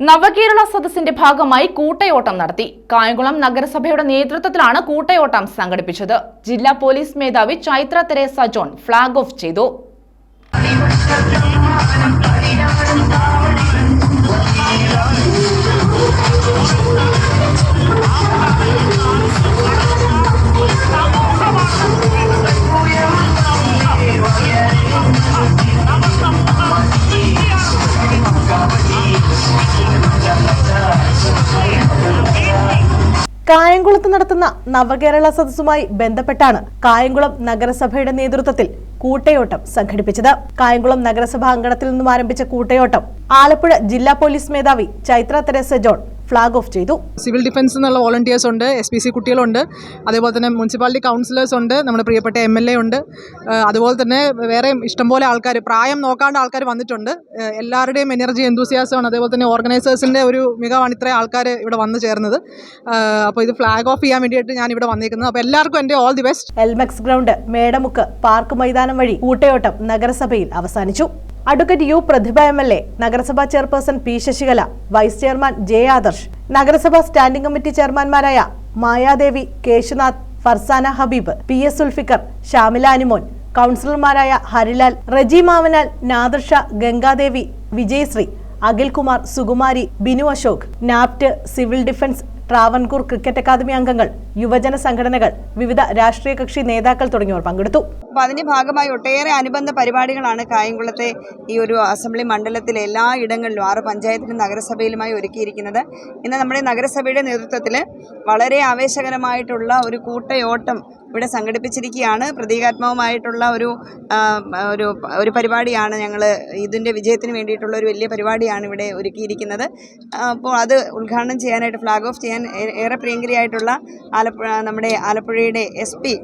നവകേരള സദസ്സിന്റെ ഭാഗമായി കൂട്ടയോട്ടം നടത്തി. കായംകുളം നഗരസഭയുടെ നേതൃത്വത്തിലാണ് കൂട്ടയോട്ടം സംഘടിപ്പിച്ചത്. ജില്ലാ പോലീസ് മേധാവി Chaithra Theresa John flag off ചെയ്തു. കായംകുളത്ത് നടത്തുന്ന നവകേരള സദസ്സുമായി ബന്ധപ്പെട്ടാണ് കായംകുളം നഗരസഭയുടെ നേതൃത്വത്തിൽ കൂട്ടയോട്ടം സംഘടിപ്പിച്ചത്. കായംകുളം നഗരസഭാ അങ്കണത്തിൽ നിന്നും ആരംഭിച്ച കൂട്ടയോട്ടം ആലപ്പുഴ ജില്ലാ പോലീസ് മേധാവി Chaithra Theresa John flag off ചെയ്തു. സിവിൽ ഡിഫൻസ് എന്നുള്ള വോളണ്ടിയേഴ്സ് ഉണ്ട് എസ് പി സി കുട്ടികളുണ്ട് അതേപോലെ തന്നെ മുനിസിപ്പാലിറ്റി കൗൺസിലേഴ്സ് ഉണ്ട് നമ്മുടെ പ്രിയപ്പെട്ട എം എൽ എ ഉണ്ട്. അതുപോലെ തന്നെ വേറെ ഇഷ്ടംപോലെ ആൾക്കാർ പ്രായം നോക്കാണ്ട് ആൾക്കാർ വന്നിട്ടുണ്ട്. എല്ലാവരുടെയും എനർജി എന്തൂസിയാസമാണ് അതേപോലെ തന്നെ ഓർഗനൈസേഴ്സിന്റെ ഒരു മികവാണ് ഇത്രയും ആൾക്കാർ ഇവിടെ വന്നു ചേർന്നത്. അപ്പോൾ ഇത് ഫ്ലാഗ് ഓഫ് ചെയ്യാൻ വേണ്ടിയിട്ട് ഞാൻ ഇവിടെ വന്നിരിക്കുന്നത് അപ്പോൾ എല്ലാവർക്കും എന്റെ all the best Elmex ground Medamukku park മൈതാനം വഴി കൂട്ടയോട്ടം നഗരസഭയിൽ അവസാനിച്ചു. Advocate U Prathibha M L A നഗരസഭാ chairperson P Sasikala vice chairman J Adarsh നഗരസഭാ സ്റ്റാൻഡിംഗ് കമ്മിറ്റി ചെയർമാൻമാരായ മായാദേവി കേശുനാഥ് ഫർസാന ഹബീബ് പി എസ് സുൽഫിക്കർ ഷാമില അനുമോൻ കൗൺസിലർമാരായ Harilal Reji Mavanal Nadarsha Gangadevi Vijayasree Akhilkumar Sukumari Binu Ashok നാപ്റ്റ് civil defence Travancore cricket academy അംഗങ്ങൾ യുവജന സംഘടനകൾ വിവിധ രാഷ്ട്രീയ കക്ഷി നേതാക്കൾ തുടങ്ങിയവർ പങ്കെടുത്തു. അപ്പോൾ അതിന്റെ ഭാഗമായി ഒട്ടേറെ അനുബന്ധ പരിപാടികളാണ് കായംകുളത്തെ ഈ ഒരു അസംബ്ലി മണ്ഡലത്തിലെ എല്ലാ ഇടങ്ങളിലും ആറ് പഞ്ചായത്തിലും നഗരസഭയിലുമായി ഒരുക്കിയിരിക്കുന്നത്. ഇന്ന് നമ്മുടെ നഗരസഭയുടെ നേതൃത്വത്തിൽ വളരെ ആവേശകരമായിട്ടുള്ള ഒരു കൂട്ടയോട്ടം ഇവിടെ സംഘടിപ്പിച്ചിരിക്കുകയാണ്. പ്രതീകാത്മകമായിട്ടുള്ള ഒരു ഒരു ഒരു പരിപാടിയാണ് ഞങ്ങൾ ഇതിന്റെ വിജയത്തിന് വേണ്ടിയിട്ടുള്ള ഒരു വലിയ പരിപാടിയാണ് ഇവിടെ ഒരുക്കിയിരിക്കുന്നത്. അപ്പോൾ അത് ഉദ്ഘാടനം ചെയ്യാനായിട്ട് ഫ്ലാഗ് ഓഫ് ചെയ്യാൻ ഏ- ഏറെ പ്രിയങ്കരിയായിട്ടുള്ള ആലപ്പുഴ നമ്മുടെ ആലപ്പുഴയുടെ S P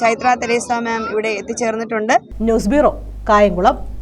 Chaithra Theresa ma'am ഇവിടെ എത്തിച്ചേർന്നിട്ടുണ്ട്. News bureau Kayamkulam.